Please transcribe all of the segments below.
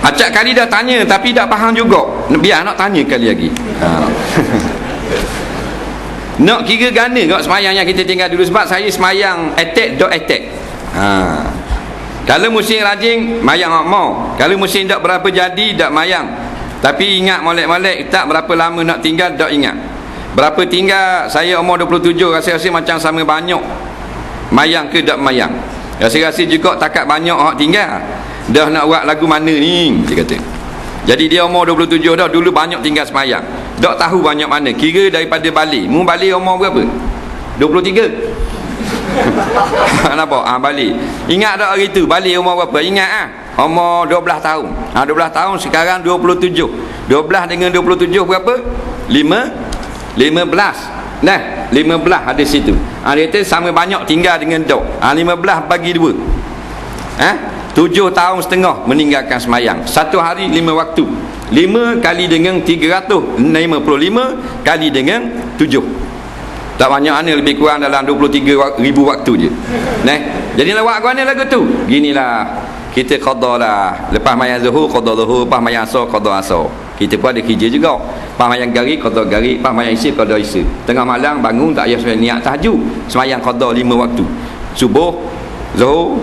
acak kali dah tanya tapi tak faham juga. Biar nak tanya kali lagi. Ha. nak kira gana kat semayang yang kita tinggal dulu sebab saya semayang attack dot attack. Ha. kalau musim rajin mayang tak mau. Kalau musim tak berapa jadi tak mayang. Tapi ingat molek-molek tak berapa lama nak tinggal tak ingat. Berapa tinggal saya umur 27 rasa-rasa macam sama banyak. Mayang ke tak mayang. Rasa-rasa juga takat banyak orang tinggal dah nak buat lagu mana ni? Dia kata. Jadi dia umur 27 dah dulu banyak tinggal semayang. Tak tahu banyak mana? Kira daripada Bali mu Bali umur berapa? 23 Nampak? Ha, Bali Ingat tak hari tu? Bali umur berapa? Ingat ah? Ha? Umur 12 tahun. Ha, 12 tahun sekarang 27 12 dengan 27 berapa? 5 15 Nah 15 ada situ. Ha, Dia kata sama banyak tinggal dengan dok. Ha, 15 bagi 2 Ha? 7 tahun setengah meninggalkan semayang. Satu hari 5 waktu. 5 kali dengan 355 kali dengan 7 tak banyak mana lebih kurang dalam 23 ribu waktu je. Nah, jadi lawak kau ni lagu tu. Ginilah kita qada lah. Lepas mayang zuhur qada zuhur. Lepas mayang asar qada asar. Kita pun ada kerja juga. Lepas mayang gari qada gari. Lepas mayang isya qada isya tengah malam bangun tak payah niat tahajud. Semayang qada 5 waktu. Subuh zuhur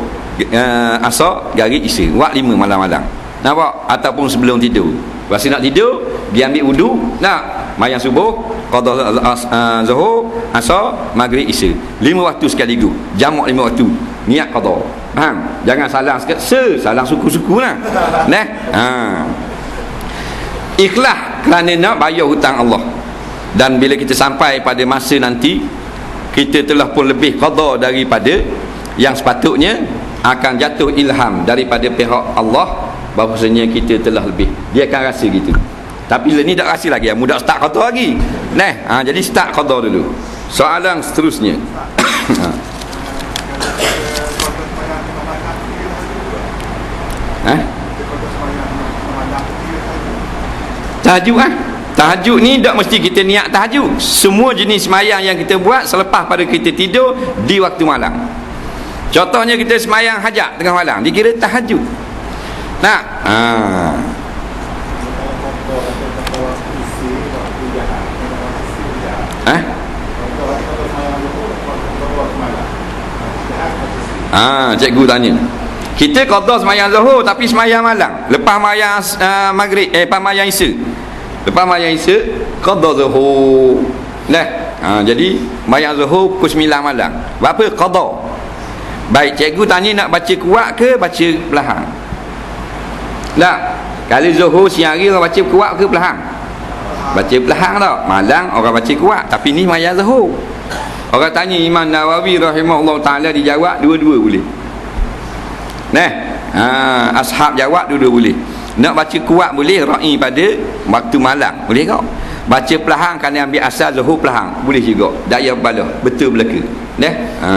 uh, asar gari isya wak 5 malam-malam. Nampak? Ataupun sebelum tidur. Lepas nak tidur dia ambil wudu nak mayang subuh qada uh, zuhur asar maghrib isya lima waktu sekaligus jamak lima waktu. Niat qada faham? Jangan salah sikit. Se salah suku-suku lah nah ha. Ikhlas kerana nak bayar hutang Allah. Dan bila kita sampai pada masa nanti kita telah pun lebih qada daripada yang sepatutnya akan jatuh ilham daripada pihak Allah bahawasanya kita telah lebih. Dia akan rasa gitu. Tapi ni tak rasa lagi. Mudah start qada lagi. Nah ha, jadi start qada dulu. Soalan seterusnya. Ha. Tahajud ah tahajud ni tak mesti kita niat tahajud semua jenis semayang yang kita buat selepas pada kita tidur di waktu malam contohnya kita semayang hajat tengah malam dikira tahajud nak ha? Ah, cikgu tanya. Kita qada sembahyang zuhur tapi sembahyang malam. Lepas sembahyang uh, maghrib eh lepas sembahyang isya. Lepas sembahyang isya qada zuhur. Nah, ha, jadi sembahyang zuhur pukul 9 malam. Berapa qada? Baik, cikgu tanya nak baca kuat ke baca perlahan? Tak. Kalau zuhur siang hari orang baca kuat ke perlahan? baca belahang tak malang orang baca kuat tapi ni maya zuhur orang tanya Imam Nawawi rahimahullah ta'ala dijawab dua-dua boleh nah ha, ashab jawab dua-dua boleh nak baca kuat boleh ra'i pada waktu malam boleh tak baca pelahang kerana ambil asal zuhur pelahang boleh juga daya bala betul belaka nah ha.